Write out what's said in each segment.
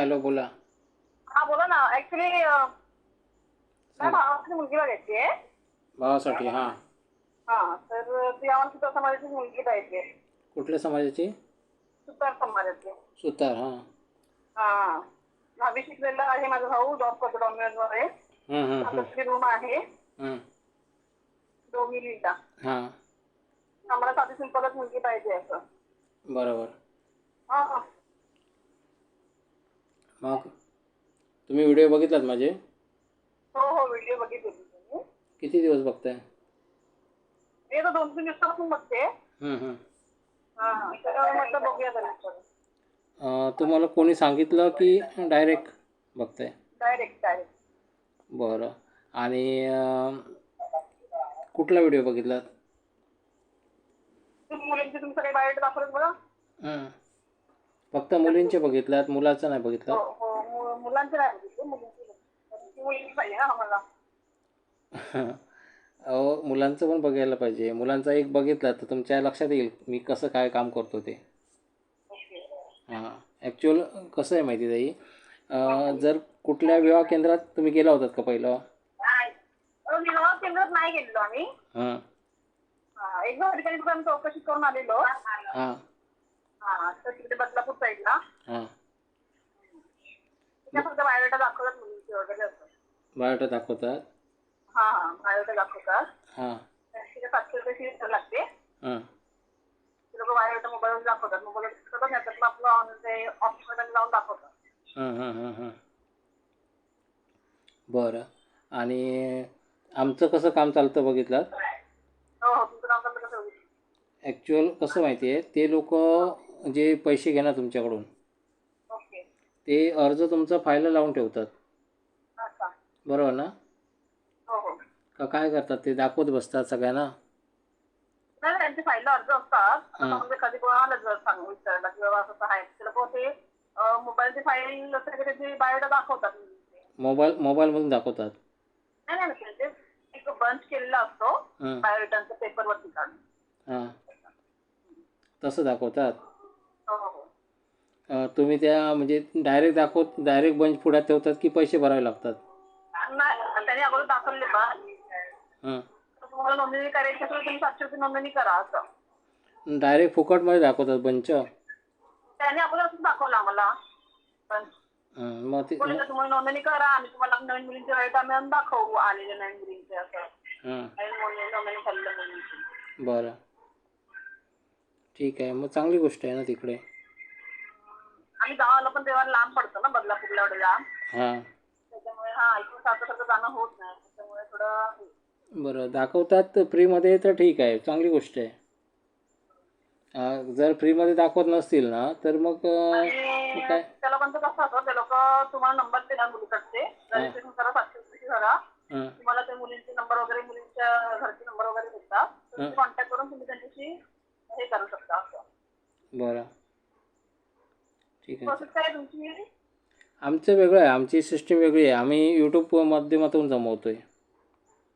Hello बोला. हा बोला ना. ऍक्च्युली माझ्या भावाची मुलगी बघायची आहे. भावासाठी हां. हा तर ती आम्हाला सुतार समाजाची मुलगी पाहिजे. कुठल्या समाजाची? सुतार समाजाची. सुतार हां. हा. दहावी शिकलेला आहे माझा भाऊ जॉब करतो डॉमिनोजमध्ये हं, हं, हं, आता रूम आहे. हं. डोमिलीला हां. आम्हाला साधी सिंपलच मुलगी पाहिजे असं. बरोबर. हा हा. मग तुम्ही व्हिडिओ बघितलात माझे? हो हो व्हिडिओ बघितले किती दिवस बघताय? मी तर दोन तीन दिवसापासून बघते. हं, हं. हा तर म्हटलं बघूया तरी अं, तुम्हाला कोणी सांगितलं की डायरेक्ट बघताय? डायरेक्ट डायरेक्ट बरं. आणि अं, कुठला व्हिडिओ बघितलात? तुम्ही मुलींची तुमचं काही बायोडेटा दाखवलं बघा हं. फक्त मुलींचे बघितलात मुलाचं नाही हो बघितलं? हो मु- मुलांचे नाही बघितले मुलींचे बघितले. ती मुलगी पाहिजे ना आम्हाला. अहो मुलांचं पण बघायला पाहिजे. मुलांचा एक बघितला तर तुमच्या लक्षात येईल मी कसं काय काम करतो ते. ओके हां ॲक्च्युअल कसं आहे माहिती ताई? अं, जर कुठल्या विवाह केंद्रात तुम्ही गेला होतात का पहिलं? विवाह केंद्रात नाही गेलेलो आम्ही. हां. हा, ठिकाणी चौकशी करून आलेलो. हां. हा तर तिकडे बदलापूर साईडला हां. तिथे फक्त बायोडेटा दाखवतात मुलींचे वगैरे असं. बायोटा दाखवतात? हा हा बायोडेटा दाखवतात. हां. तिथे सातशे रुपये फी लागते. हां. ते लोक बायोडेटा मोबाईलवर दाखवतात. मोबाईल करतात नाही तर मग आपलं ते ऑफिसमध्ये जाऊन दाखवतात. हां हां हां हां. बरं. आणि आमचं कसं काम चालतं बघितलं हो हो तुमचं कसं कसं होईल ॲक्च्युअल कसं माहिती आहे ते लोक जे पैसे घेणार तुमच्याकडून ओके. ते अर्ज तुमचा फायला लावून ठेवतात. बरोबर ना? हो हो. का काय करतात ते? दाखवत बसतात सगळ्यांना? नाही नाही, त्यांची फाईलला अर्ज असतात. हा. म्हणजे कधी कोणाला जर सांगू विचारला की बाबा असं आहे ते लोक ते अं, मोबाईलची फाईल बायोडा दाखवतात. मोबाईल मोबाईलमधून दाखवतात. नाही नाही ते एक बंच केलेला असतो. हां. बायोडाचा पेपरवरती काढून. हां. तसं दाखवतात? तुम्ही त्या म्हणजे डायरेक्ट दाखवत डायरेक्ट बंच पुढ्यात ठेवतात की पैसे भरावे लागतात? नाही त्यांनी अगोदर दाखवले हां. तुम्हाला नोंदणी करायची असेल तर तुम्ही सातशे रुपये नोंदणी करा असं. डायरेक्ट फुकटमध्ये दाखवतात बंच त्याने अगोदर असं दाखवलं आम्हाला. पण हां मग ते बोलले तुम्हाला नोंदणी करा तुम्हाला नवीन मुलींचे आम्ही आणून दाखवू आलेले नवीन मुलींचे असं. हां. नवीन मुली नोंदणी झालेल्या मुलींची. बरं. ठीक आहे मग चांगली गोष्ट आहे ना तिकडे. आम्ही गावाला पण तेव्हा लांब पडतो ना बदलापूरला एवढं लांब. हां. त्याच्यामुळे हा इकडून सारखं सारखं जाणं होत नाही. त्याच्यामुळे थोडं बरं दाखवतात फ्रीमध्ये तर ठीक आहे चांगली गोष्ट आहे. अं, जर फ्रीमध्ये दाखवत नसतील ना तर मग अं, आणि काय? त्या लोकांचं कसं असतं ते लोक तुम्हाला नंबर देणार मुलीकडचे. रजिस्ट्रेशन करा सातशे रुपये हां. तुम्हाला ते मुलींचे नंबर वगैरे मुलींच्या घरचे नंबर वगैरे देतात तर तुम्ही कॉन्टॅक्ट करून तुम्ही त्यांच्याशी हे करू शकता असं. बरं. ठीक आहे. प्रोसेस काय आहे तुमची आमचं वेगळं आहे. आमची सिस्टीम वेगळी आहे. आम्ही यूट्यूब माध्यमातून जमवतो आहे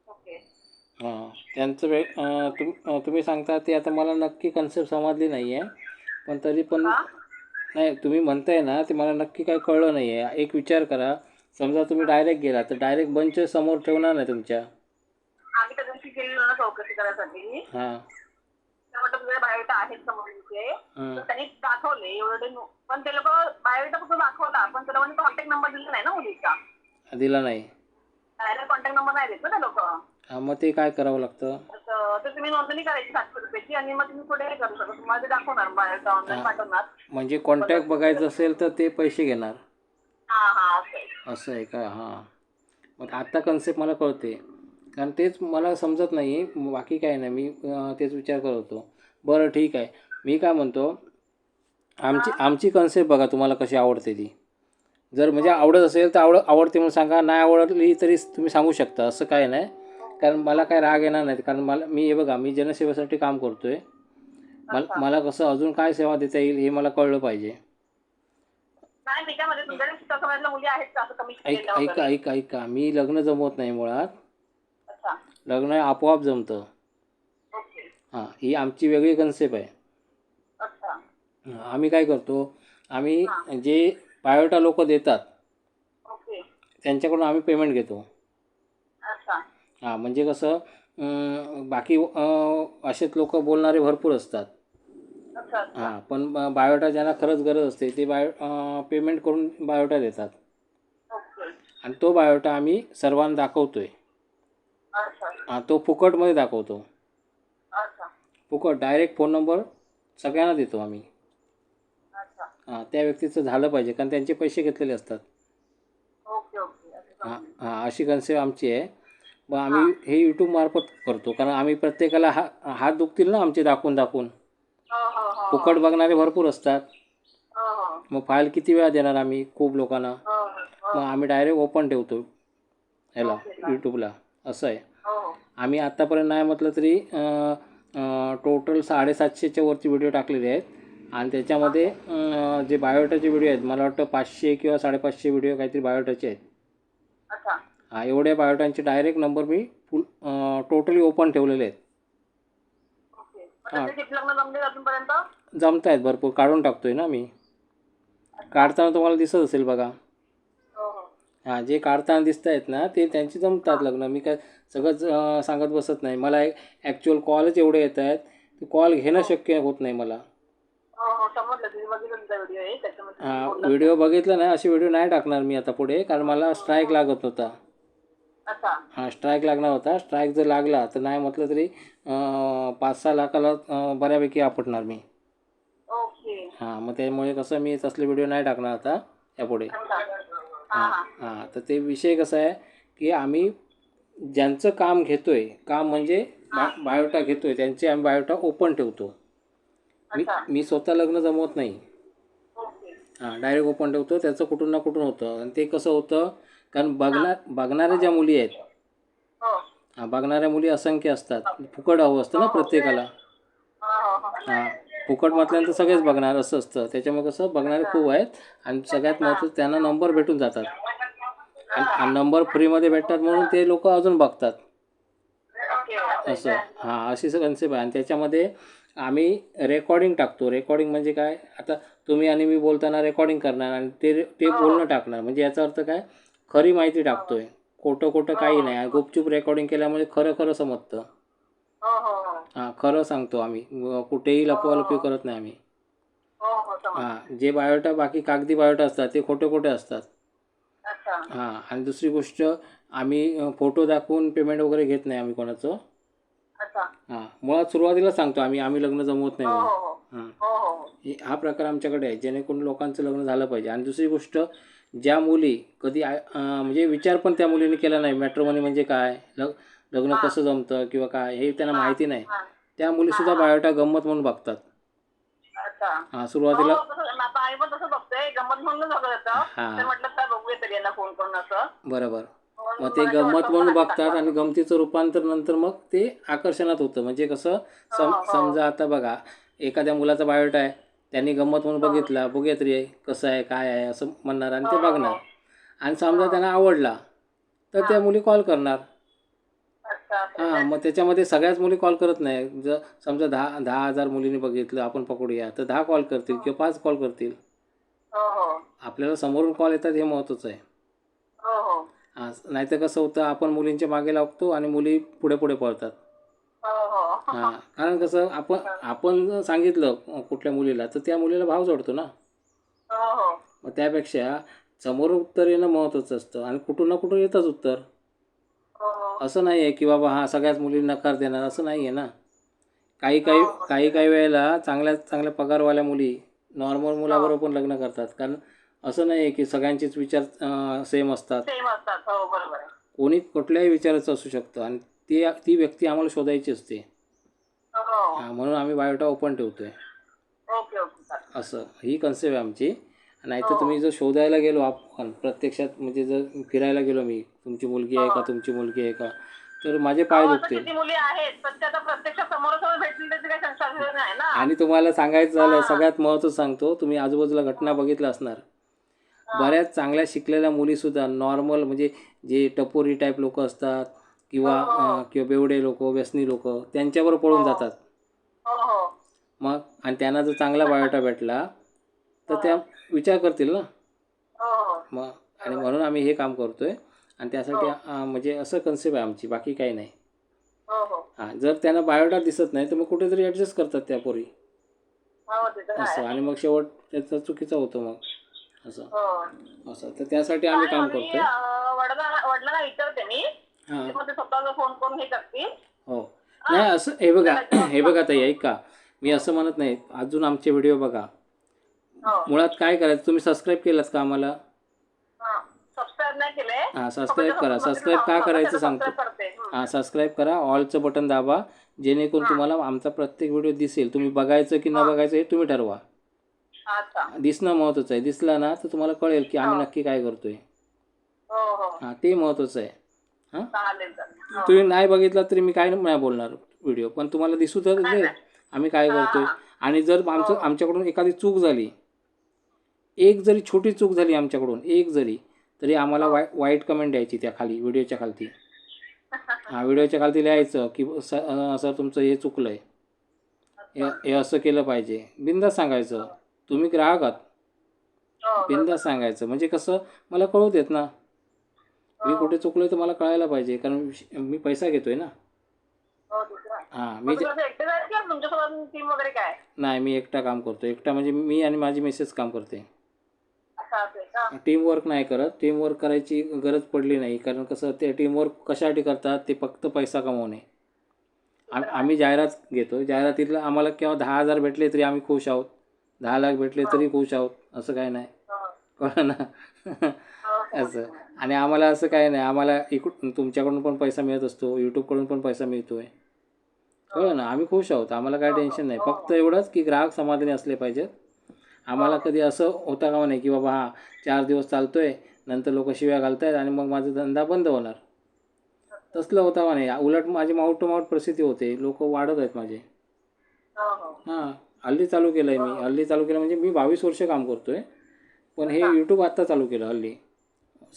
ओके हां. त्यांचं वे अं, तुम अं, तुम्ही सांगता ते आता मला नक्की कन्सेप्ट समजली नाही आहे पण तरी पण हा? नाही तुम्ही म्हणताय ना ते मला नक्की काही कळलं नाही आहे एक विचार करा. समजा तुम्ही डायरेक्ट गेला तर डायरेक्ट बंच समोर ठेवणार नाही तुमच्या. आम्ही त्या दिवशी गेलेलो ना चौकशी करायसाठी. हां. म्हटलं तुझे बायोडेटा आहेत का हं. तर त्यांनी दाखवले एवढे पण ते लोक बायोडेटा फक्त दाखवला पण त्याला म्हणजे कॉन्टॅक्ट नंबर दिला नाही ना मुलीचा. दिला नाही. डायरेक्ट कॉन्टॅक्ट नंबर नाही देत ना ते लोक. हां मग ते काय करावं लागतं? तर तुम्ही नोंदणी करायची सातशे रुपयाची आणि मग तुम्ही पुढे हे करू शकता? तुम्हाला ते दाखवणार ऑनलाईन पाठवणार. म्हणजे कॉन्टॅक्ट बघायचं असेल तर ते पैसे घेणार. हा हा असं आहे. असं आहे का? हां. मग आता कन्सेप्ट मला कळते कारण तेच मला समजत नाही बाकी काय नाही. मी तेच विचार करत होतो. बरं ठीक आहे. मी काय म्हणतो आमची आमची कन्सेप्ट बघा तुम्हाला कशी आवडते ती. जर म्हणजे आवडत असेल तर आवड आवडते म्हणून सांगा. नाही आवडली तरी तुम्ही सांगू शकता. असं काय नाही. कारण मला काय राग येणार नाही कारण मला मी हे बघा मी जनसेवेसाठी काम करतो आहे मला मला कसं अजून काय सेवा देता येईल हे मला कळलं पाहिजे. ऐक ऐका ऐका ऐका. मी लग्न जमवत नाही मुळात. लग्न आपोआप जमतं. ओके. हां ही आमची वेगळी कन्सेप्ट आहे. अच्छा. हां, आम्ही काय करतो आम्ही जे बायोटा लोक देतात ओके. त्यांच्याकडून आम्ही पेमेंट घेतो. अच्छा. हां म्हणजे कसं अं, बाकी अं, असेच लोक बोलणारे भरपूर असतात. अच्छा अच्छा. हां पण ब- बायोटा ज्यांना खरंच गरज असते ते बायो अं, पेमेंट करून बायोटा देतात. ओके. आणि तो बायोटा आम्ही सर्वांना दाखवतो आहे हां तो फुकटमध्ये दाखवतो. अच्छा. फुकट डायरेक्ट फोन नंबर सगळ्यांना देतो आम्ही. अच्छा. हां त्या व्यक्तीचं झालं पाहिजे कारण त्यांचे पैसे घेतलेले असतात. Okay okay. असं हां समजलं. हां अशी कन्सेप्ट आमची आहे. मग आम्ही हे. यूट्यूबमार्फत करतो कारण आम्ही प्रत्येकाला हा हात दुखतील ना आमचे दाखवून दाखवून. हो हो हो. फुकट बघणारे भरपूर असतात. हो हो. मग फाईल किती वेळा देणार आम्ही? खूप लोकांना. हो हो. मग आम्ही डायरेक्ट ओपन ठेवतो. ह्याला. यूट्यूबला असं आहे. हो हो आम्ही आत्तापर्यंत नाही म्हटलं तरी टोटल साडेसातशेच्या वरती व्हिडिओ टाकलेले आहेत. आणि त्याच्यामध्ये जे बायोटाचे व्हिडिओ आहेत मला वाटतं पाचशे किंवा साडेपाचशे व्हिडिओ काहीतरी बायोटाचे आहेत. हा एवढ्या बायोटांचे डायरेक्ट नंबर मी फुल टोटली ओपन ठेवलेले आहेत. अजूनपर्यंत? जमत आहेत भरपूर काढून टाकतोय ना मी. काढताना तुम्हाला दिसत असेल बघा. हो हो हां जे काढताना दिसत आहेत ना ते त्यांची जमतात लग्न. मी काय सगळंच सांगत बसत नाही. मला ॲक्च्युअल कॉलच एवढे येत आहेत. ते कॉल घेणं शक्य होत नाही मला. हो हो व्हिडिओ हां बघितला नाही असे व्हिडिओ नाही टाकणार मी आता पुढे कारण मला स्ट्राईक लागत होता. हां स्ट्राईक लागणार होता. स्ट्राईक जर लागला तर नाही म्हटलं तरी पाच सहा लाखाला बऱ्यापैकी आपटणार मी. हां मग त्यामुळे कसं मी तसले व्हिडिओ नाही टाकणार आता यापुढे. हा तर ते विषय कसा आहे की आम्ही ज्यांचं काम घेतोय काम म्हणजे बा बायोटा घेतोय त्यांचे आम्ही बायोटा ओपन ठेवतो. मी मी स्वतः लग्न जमवत नाही. हां डायरेक्ट ओपन ठेवतो त्याचं कुठून ना कुठून होतं. आणि ते कसं होतं कारण बघणार बघणाऱ्या ज्या मुली आहेत हो. हां बघणाऱ्या मुली असंख्य असतात. फुकट हवं असतं ना प्रत्येकाला. हो हो हो. हां. फुकट म्हटल्यानंतर सगळेच बघणार असं असतं. त्याच्यामुळे कसं बघणारे खूप आहेत आणि सगळ्यात महत्त्वाचं त्यांना नंबर भेटून जातात. आणि नंबर फ्रीमध्ये भेटतात म्हणून ते लोक अजून बघतात. असं. हां अशी कन्सेप्ट आहे. आणि त्याच्यामध्ये आम्ही रेकॉर्डिंग टाकतो. रेकॉर्डिंग म्हणजे काय? आता तुम्ही आणि मी बोलताना रेकॉर्डिंग करणार आणि ते ते बोलणं टाकणार. म्हणजे याचा अर्थ काय? खरी माहिती टाकतोय. खोटं खोटं काही नाही. आणि गुपचूप रेकॉर्डिंग केल्यामुळे खरं खरं समजतं हो हो हो हां खरं सांगतो आम्ही. कुठेही लपवालपी करत नाही आम्ही. हो हो हां जे बायोटा बाकी कागदी बायोटा असतात ते खोटे खोटे असतात. अच्छा. हां आणि दुसरी गोष्ट आम्ही फोटो दाखवून पेमेंट वगैरे घेत नाही आम्ही कोणाचं. अच्छा. हां मुळात सुरुवातीला सांगतो आम्ही आम्ही लग्न जमवत नाही हो म्हणून. हो हो. हां. हो हो हो. हे- हा प्रकार आमच्याकडे आहे जेणेकरून लोकांचं लग्न झालं पाहिजे. आणि दुसरी गोष्ट ज्या मुली कधी आय- अं, म्हणजे विचार पण त्या मुलीने केला नाही. मॅट्रोमनी म्हणजे काय? लग लग्न कसं जमतं किंवा काय हे त्यांना माहिती नाही. हा. त्या मुलीसुद्धा बायोटा गंमत म्हणून बघतात. हां सुरुवातीला हो, हां. बरोबर. म्हणून मग ते मला गंमत म्हणून मला. बघतात आणि गमतीचं रूपांतर नंतर मग ते आकर्षणात होतं. म्हणजे कसं सम हो, हो. समजा आता बघा एखाद्या मुलाचा बायोटा आहे. त्यांनी गंमत म्हणून बघितला बघूया तरी कसं आहे काय आहे असं म्हणणार आणि ते हो, हो. बघणार आणि समजा त्यांना आवडला तर त्या मुली कॉल करणार. हां मग त्याच्यामध्ये सगळ्याच मुली कॉल करत नाही. जर समजा दहा दहा हजार मुलींनी बघितलं आपण पकडूया तर दहा कॉल करतील किंवा पाच कॉल करतील. हो हो. आपल्याला समोरून कॉल येतात हे महत्त्वाचं आहे. हो नाहीतर कसं होतं आपण मुलींच्या मागे लागतो आणि मुली पुढे पुढे पळतात. हो कारण कसं आपण आपण जर सांगितलं कुठल्या मुलीला तर त्या मुलीला भाव जोडतो ना. मग त्यापेक्षा समोरून उत्तर येणं महत्त्वाचं असतं आणि कुठून ना कुठून येतच उत्तर. असं नाही आहे की बाबा हां सगळ्याच मुलींना नकार देणार असं नाही आहे ना. काही काही काही काही वेळेला चांगल्या चांगल्या पगारवाल्या मुली नॉर्मल मुलाबरोबर पण लग्न करतात. कारण असं नाही आहे की सगळ्यांचेच विचार सेम असतात. हो कोणी कुठल्याही विचाराचं असू शकतं आणि ती ती व्यक्ती आम्हाला शोधायची असते. हो. हां म्हणून आम्ही बायोटा ओपन ठेवतो आहे ओके ओके चालेल. असं ही कन्सेप्ट आहे आमची. नाहीतर तुम्ही जर शोधायला गेलो आपण प्रत्यक्षात म्हणजे जर फिरायला गेलो मी तुमची मुलगी आहे का तुमची मुलगी आहे का? तर माझे पाय हो, आता दुखतील किती मुली आहेत? पण ते आता प्रत्यक्ष समोरासमोर भेटली त्याची काही संशय नाही ना. आणि तुम्हाला सांगायचं झालं सगळ्यात महत्त्वाचं सांगतो तुम्ही आजूबाजूला घटना बघितल्या असणार. बऱ्याच चांगल्या शिकलेल्या मुलीसुद्धा नॉर्मल म्हणजे जे टपोरी टाईप लोक असतात किंवा किंवा बेवडे लोक व्यसनी लोक त्यांच्यावर पळून जातात. हो हो. मग आणि त्यांना जर चांगला बायोटा भेटला तर त्या विचार करतील ना. मग आणि म्हणून आम्ही हे काम करतोय. आणि त्यासाठी अं, म्हणजे असं कन्सेप्ट आहे आमची बाकी काही नाही. हो हो. हां जर त्यांना बायोडाटा दिसत नाही तर मग कुठेतरी ॲडजस्ट करतात त्या पोरी. हो ते तर आहे. असं आणि मग शेवट त्याचा चुकीचा होतो मग. असं. हो. असं तर त्यासाठी आम्ही काम आणि, करतोय. अं, वडिलांना वडिलांना विचारते मी. हां. मग ते स्वतःला फोन करून हे करतील. हो. नाही असं हे बघा हे बघा ताई ऐका. मी असं म्हणत नाही. अजून आमचे व्हिडिओ बघा. हो. मुळात काय करायचं तुम्ही सबस्क्राईब केलात का आम्हाला? हां सबस्क्राईब करा. सबस्क्राईब का करायचं सांगतो? हं. सबस्क्राईब करा. ऑलचं बटन दाबा. जेणेकरून तुम्हाला आमचा प्रत्येक व्हिडिओ दिसेल. तुम्ही बघायचं की न बघायचं हे तुम्ही ठरवा. दिसणं महत्त्वाचं आहे. दिसला ना तर तुम्हाला कळेल की आम्ही नक्की काय करतोय. हो हो. हां ते महत्त्वाचं आहे. हां? हो. तुम्ही नाही बघितला तरी मी काय नाही बोलणार व्हिडिओ पण तुम्हाला दिसू तर आम्ही काय करतोय? आणि जर आमचं आमच्याकडून एखादी चूक झाली एक जरी छोटी चूक झाली आमच्याकडून एक जरी तरी आम्हाला वाय वाईट कमेंट द्यायची त्या खाली व्हिडिओच्या खालती. हां व्हिडिओच्या खालती लिहायचं की सर तुमचं हे चुकलं आहे हे हे असं केलं पाहिजे. बिंदास सांगायचं तुम्ही ग्राहक आहात. हो बिंदास सांगायचं. म्हणजे कसं मला कळू देत ना. मी कुठे चुकलोय तर मला कळायला पाहिजे कारण मी पैसा घेतोय ना. हो. हां मी नाही मी एकटा काम करतो एकटा म्हणजे मी आणि माझी मिसेस काम करते टीमवर्क नाही करत. टीमवर्क करायची गरज पडली नाही. कारण कसं ते टीमवर्क कशासाठी करतात ते फक्त पैसा कमवणे. आम आम्ही जाहिरात घेतो. जाहिरातीतलं आम्हाला केव्हा दहा हजार भेटले तरी आम्ही खुश आहोत. दहा लाख भेटले तरी खुश आहोत. असं काय नाही. हो. कळलं ना? हो. असं. आणि आम्हाला असं काय नाही. आम्हाला इकडून तुमच्याकडून पण पैसा मिळत असतो. यूट्यूबकडून पण पैसा मिळतोय. कळलं ना? आम्ही खुश आहोत. आम्हाला काय टेन्शन नाही. फक्त एवढंच की ग्राहक समाधानी असले पाहिजेत. आम्हाला कधी असं होता का नाही की बाबा हा चार दिवस चालतोय नंतर लोक शिव्या घालतायत आणि मग माझा धंदा बंद होणार. तसलं होता का नाही उलट माझी माऊट टू माऊट प्रसिद्धी होते. लोक वाढत आहेत माझे. हो हो. हां हल्ली चालू केलं आहे मी. हल्ली चालू केलं म्हणजे मी बावीस वर्ष काम करतोय. पण हे यूट्यूब आत्ता चालू केलं हल्ली.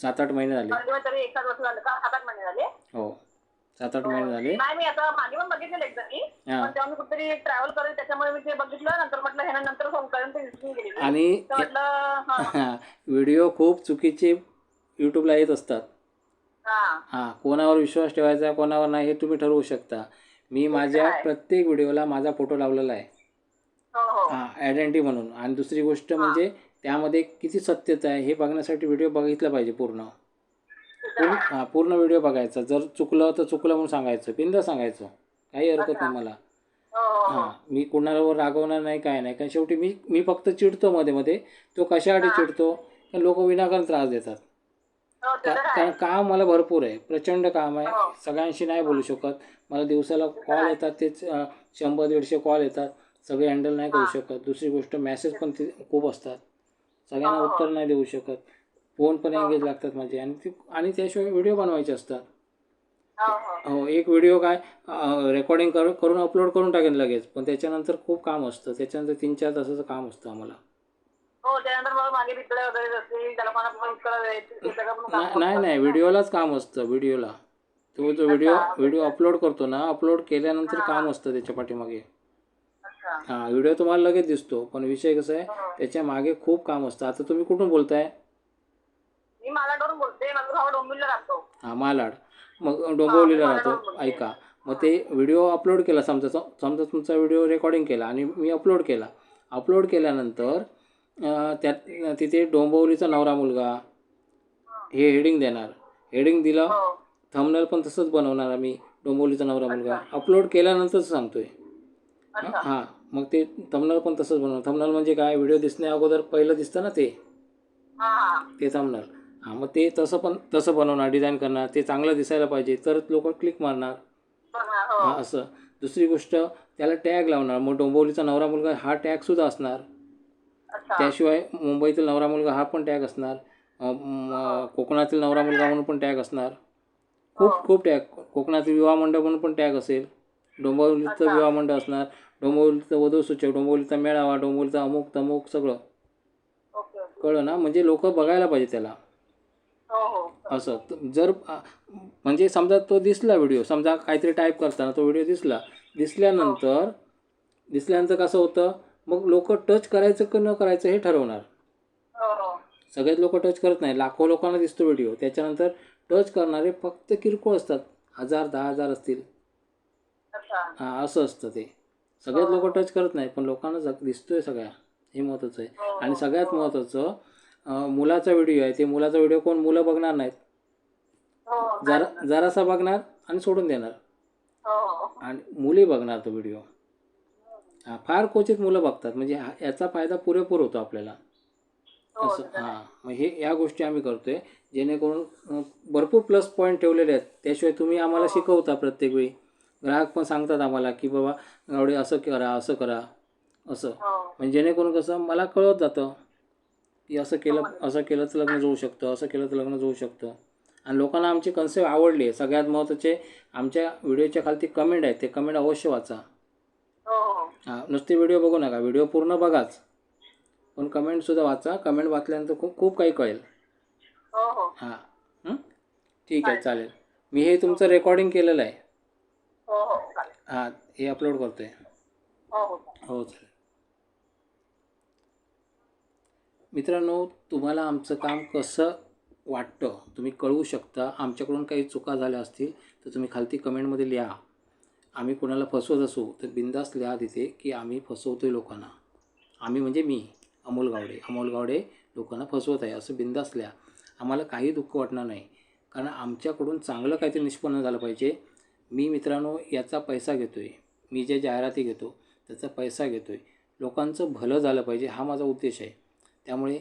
सात आठ महिने झाले. तरी एखाद वर्ष झालं का? सात आठ महिने झाले? हो. सात आठ महिने झाले. नाही मी आता मागे पण बघितलेलं एकदा मी. हां. पण तेव्हा मी कुठेतरी ट्रॅव्हल करत त्याच्यामुळे मी ते बघितलं नंतर म्हटलं ह्यानं नंतर फोन करेन ते विसरून गेली मी. आणि तर म्हटलं हा. व्हिडिओ खूप चुकीचे यूट्यूबला येत असतात. हा. हां कोणावर विश्वास ठेवायचा कोणावर नाही हे तुम्ही ठरवू शकता. मी माझ्या प्रत्येक व्हिडिओला माझा फोटो लावलेला आहे. हो हो. हां आयडेंटिटी म्हणून. आणि दुसरी गोष्ट म्हणजे त्यामध्ये किती सत्यता आहे हे बघण्यासाठी व्हिडिओ बघितला पाहिजे पूर्ण पूर्ण. हां. पूर्ण व्हिडिओ बघायचा. जर चुकलं तर चुकलं म्हणून सांगायचं. बिंदा सांगायचं. काही हरकत नाही मला. हो हो हां. मी कुणावर रागवणार नाही काय नाही. कारण शेवटी मी मी फक्त चिडतो मध्ये मध्ये. तो कशासाठी चिडतो? लोक विनाकारण त्रास देतात. हो कारण काम मला भरपूर आहे. प्रचंड काम आहे. सगळ्यांशी नाही बोलू शकत. मला दिवसाला कॉल येतात. तेच शंभर दीडशे कॉल येतात. सगळे हँडल नाही करू शकत. दुसरी गोष्ट मेसेज पण ते खूप असतात. सगळ्यांना उत्तर नाही देऊ शकत. फोन पण एंगेज लागतात माझे. आणि ती आणि त्याशिवाय व्हिडिओ बनवायचे असतात. हो हो. हो एक व्हिडिओ काय रेकॉर्डिंग कर करून अपलोड करून टाकेन लगेच. पण त्याच्यानंतर खूप काम असतं. त्याच्यानंतर तीन चार तासाचं काम असतं आम्हाला. हो नाही नाही नाही. व्हिडिओलाच काम असतं व्हिडिओला तो जो व्हिडिओ व्हिडिओ अपलोड करतो ना अपलोड केल्यानंतर काम असतं त्याच्या पाठीमागे. हां व्हिडिओ तुम्हाला लगेच दिसतो. पण विषय कसा आहे त्याच्यामागे खूप काम असतं. आता तुम्ही कुठून बोलताय? मी मालाडवरून बोलते माझा भाऊ डोंबिवलीला राहतो. हां मालाड. मग डोंबिवलीला राहतो. ऐका. मग ते व्हिडिओ अपलोड केला समजा समजा तुमचा व्हिडिओ रेकॉर्डिंग केला आणि मी अपलोड केला. अपलोड केल्यानंतर त्यात तिथे डोंबिवलीचा नवरा मुलगा हे हेडिंग देणार. हेडिंग दिलं. हो. थंबनेल पण तसंच बनवणार आम्ही डोंबिवलीचा नवरा मुलगा. अपलोड केल्यानंतरच सांगतोय. हां मग ते थंबनेल पण तसंच बनवणार. थंबनेल म्हणजे काय? व्हिडिओ दिसण्या अगोदर पहिलं दिसतं ना ते? हा हा. ते थंबनेल हां मग ते तसं पण तसं बनवणार डिझाईन करणार ते चांगलं दिसायला पाहिजे तरच लोक क्लिक मारणार. बघा, हो हां. असं. दुसरी गोष्ट त्याला टॅग लावणार. मग डोंबिवलीचा नवरा मुलगा हा टॅगसुद्धा असणार. अच्छा. त्याशिवाय मुंबईतील नवरा मुलगा हा पण टॅग असणार. अं, म, कोकणातील नवरा मुलगा म्हणून पण टॅग असणार. खूप खूप टॅग कोकणातील विवाह मंडळ म्हणून पण टॅग असेल. डोंबिवलीचं विवाह मंडळ असणार. डोंबिवलीचं वधू सूचक डोंबिवलीचा मेळावा डोंबिवलीचा अमुक तमुक सगळं. Okay okay. कळलं ना? म्हणजे लोक बघायला पाहिजे त्याला. हो हो असं. जर म्हणजे समजा तो दिसला व्हिडिओ समजा काहीतरी टाईप करताना तो व्हिडिओ दिसला. दिसल्यानंतर दिसल्यानंतर कसं होतं? मग लोक टच करायचं की न करायचं हे ठरवणार. हो हो. सगळेच लोक टच करत नाही. लाखो लोकांना दिसतो व्हिडिओ त्याच्यानंतर टच करणारे फक्त किरकोळ असतात. हजार दहा हजार असतील. हां असं असतं ते. सगळेच लोक टच करत नाही पण लोकांना दिसतोय सगळ्या. हे महत्त्वाचं आहे. हो, आणि सगळ्यात महत्त्वाचं अं, मुलाचा व्हिडिओ आहे. ते मुलाचा व्हिडिओ कोण? मुलं बघणार नाहीत. हो जरा जरासा बघणार आणि सोडून देणार. हो. आणि मुली बघणार तो व्हिडिओ. हां फार क्वचित मुलं बघतात. म्हणजे याचा फायदा पुरेपूर होतो आपल्याला. हो असं हां. मग हे या गोष्टी आम्ही करतोय. जेणेकरून भरपूर प्लस पॉईंट ठेवलेले आहेत. त्याशिवाय तुम्ही आम्हाला शिकवता प्रत्येक वेळी. ग्राहक पण सांगतात आम्हाला की बाबा एवढे असं करा असं करा. असं. हो. म्हणजे जेणेकरून कसं मला कळत जातं. की असं केलं असं केलं तर लग्न जुळू शकतं असं केलं तर लग्न जुळू शकतं. आणि लोकांना आमची कन्सेप्ट आवडली. आहे सगळ्यात महत्त्वाचे आमच्या व्हिडिओच्या खालती कमेंट आहेत. ते कमेंट अवश्य वाचा. हो हो. हां नुसते व्हिडिओ बघू नका. व्हिडिओ पूर्ण बघाच. पण कमेंटसुद्धा वाचा. कमेंट वाचल्यानंतर खूप खूप काही कळेल. हो हो? ठीक आहे चालेल. मी हे तुमचं रेकॉर्डिंग केलेलं आहे. हो हो. अपलोड करतो आहे हो हो. हो चालेल. मित्रांनो तुम्हाला आमचं काम कसं वाटतं? तुम्ही कळवू शकता. आमच्याकडून काही चुका झाल्या असतील तर तुम्ही खालती कमेंटमध्ये लिहा. आम्ही कोणाला फसवत असू तर बिंदास लिहा तिथे की आम्ही फसवतो आहे लोकांना. आम्ही म्हणजे मी अमोल गावडे. अमोल गावडे लोकांना फसवत आहे असं बिंदास लिहा. आम्हाला काही दुःख वाटणार नाही. कारण आमच्याकडून चांगलं काहीतरी निष्पन्न झालं पाहिजे. मी मित्रांनो याचा पैसा घेतो आहे मी जे जाहिराती घेतो त्याचा पैसा घेतो आहे लोकांचं भलं झालं पाहिजे हा माझा उद्देश आहे. त्यामुळे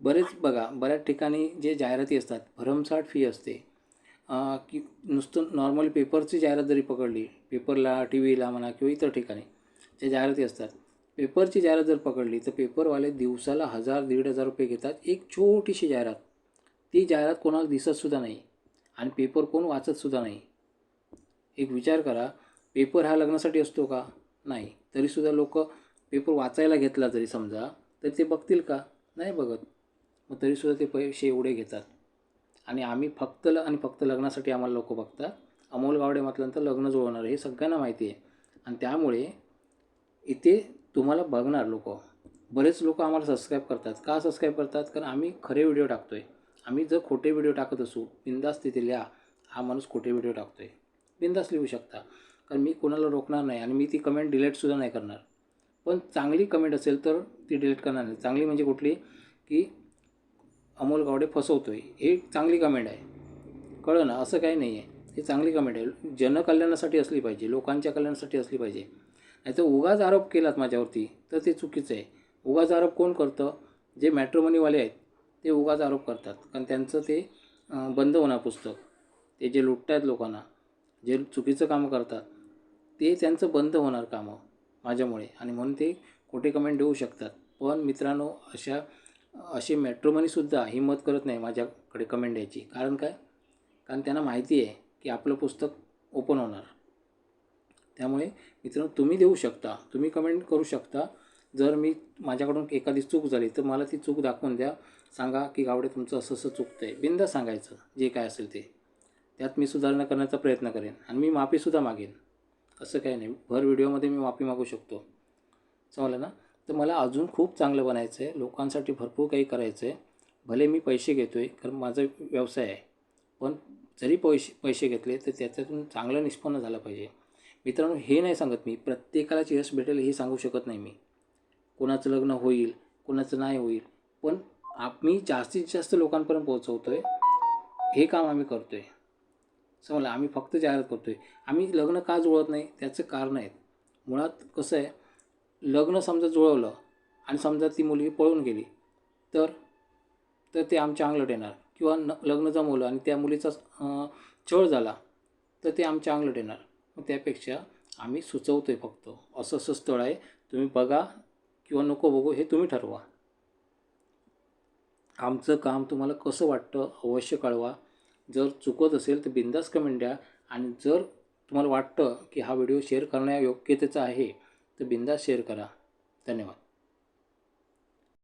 बरेच बघा बऱ्याच ठिकाणी जे जाहिराती असतात भरमसाठ फी असते. की नुसतं नॉर्मल पेपरची जाहिरात जरी पकडली पेपरला टी व्हीला म्हणा किंवा इतर ठिकाणी ज्या जाहिराती असतात पेपरची जाहिरात जर पकडली तर पेपरवाले दिवसाला हजार दीड हजार रुपये घेतात एक छोटीशी जाहिरात. ती जाहिरात कोणाला दिसतसुद्धा नाही आणि पेपर कोण वाचतसुद्धा नाही. एक विचार करा पेपर हा लग्नासाठी असतो का? नाही. तरीसुद्धा लोक पेपर वाचायला घेतला जरी समजा तर ते बघतील का? नाही बघत. मग तरीसुद्धा ते पैसे एवढे घेतात. आणि आम्ही फक्त ल आणि फक्त लग्नासाठी आम्हाला लोक बघतात. अमोल गावडे म्हटल्यानंतर लग्न जुळवणार हे सगळ्यांना माहिती आहे. आणि त्यामुळे इथे तुम्हाला बघणार लोक. बरेच लोक आम्हाला सबस्क्राईब करतात. का सबस्क्राईब करतात? कारण आम्ही खरे व्हिडिओ टाकतो आहे आम्ही जर खोटे व्हिडिओ टाकत असू बिंदास तिथे लिहा हा माणूस खोटे व्हिडिओ टाकतो आहे बिंदास लिहू शकता. कारण मी कोणाला रोखणार नाही आणि मी ती कमेंट डिलीटसुद्धा नाही करणार. पण चांगली कमेंट असेल तर ती डिलीट करणार नाही. चांगली म्हणजे कुठली? की अमोल गावडे फसवतो आहे हे चांगली कमेंट आहे. कळलं ना? असं काही नाही आहे हे चांगली कमेंट आहे. जनकल्याणासाठी असली पाहिजे. लोकांच्या कल्याणासाठी असली पाहिजे. नाही तर उगाच आरोप केलात माझ्यावरती तर ते चुकीचं आहे. उगाच आरोप कोण करतं? जे मॅट्रोमनीवाले आहेत ते उगाच आरोप करतात. कारण त्यांचं ते बंद होणार पुस्तक. ते जे लुटत आहेत लोकांना जे चुकीचं कामं करतात ते त्यांचं बंद होणार कामं माझ्यामुळे. आणि म्हणून ते खोटे कमेंट देऊ शकतात. पण मित्रांनो अशा असे मॅट्रोमनीसुद्धा हिंमत करत नाही माझ्याकडे कमेंट द्यायची कारण काय? कारण त्यांना माहिती आहे की आपलं पुस्तक ओपन होणार. त्यामुळे मित्रांनो तुम्ही देऊ शकता. तुम्ही कमेंट करू शकता. जर मी माझ्याकडून एखादी चूक झाली तर मला ती चूक दाखवून द्या. सांगा की गावडे तुमचं असं असं चुकतं आहे. बिंदा सांगायचं जे काय असेल ते. त्यात मी सुधारणा करण्याचा प्रयत्न करेन. आणि मी माफीसुद्धा मागेन. असं काही नाही. भर व्हिडिओमध्ये मी माफी मागू शकतो. समजलं ना? तर मला अजून खूप चांगलं बनायचं आहे लोकांसाठी भरपूर काही करायचं आहे भले मी पैसे घेतो आहे कारण माझा व्यवसाय आहे. पण जरी पैसे पैसे घेतले तर त्याच्यातून चांगलं निष्पन्न झालं पाहिजे. मित्रांनो हे नाही सांगत मी. प्रत्येकालाच यश भेटेल हे सांगू शकत नाही मी. कोणाचं लग्न होईल कोणाचं नाही होईल. पण आम्ही जास्तीत जास्त लोकांपर्यंत पोहोचवतो आहे हे काम आम्ही करतो आहे समजलं? आम्ही फक्त जाहिरात करतो आहे आम्ही लग्न का जुळत नाही? त्याचं कारण आहेत. मुळात कसं आहे लग्न समजा जुळवलं आणि समजा ती मुलगी पळून गेली तर तर ते आमच्या अंगलट येणार. किंवा न लग्न जमवलं आणि त्या मुलीचा छळ झाला तर ते आमच्या अंगलट येणार. मग त्यापेक्षा आम्ही सुचवतो आहे फक्त असं असं स्थळ आहे तुम्ही बघा किंवा नको बघू हे तुम्ही ठरवा. आमचं काम तुम्हाला कसं वाटतं अवश्य कळवा. जर चुकत असेल तर बिंदास कमेंट द्या. आणि जर तुम्हाला वाटतं की हा व्हिडिओ शेअर करण्या योग्यतेचा आहे तर बिंदास शेअर करा. धन्यवाद.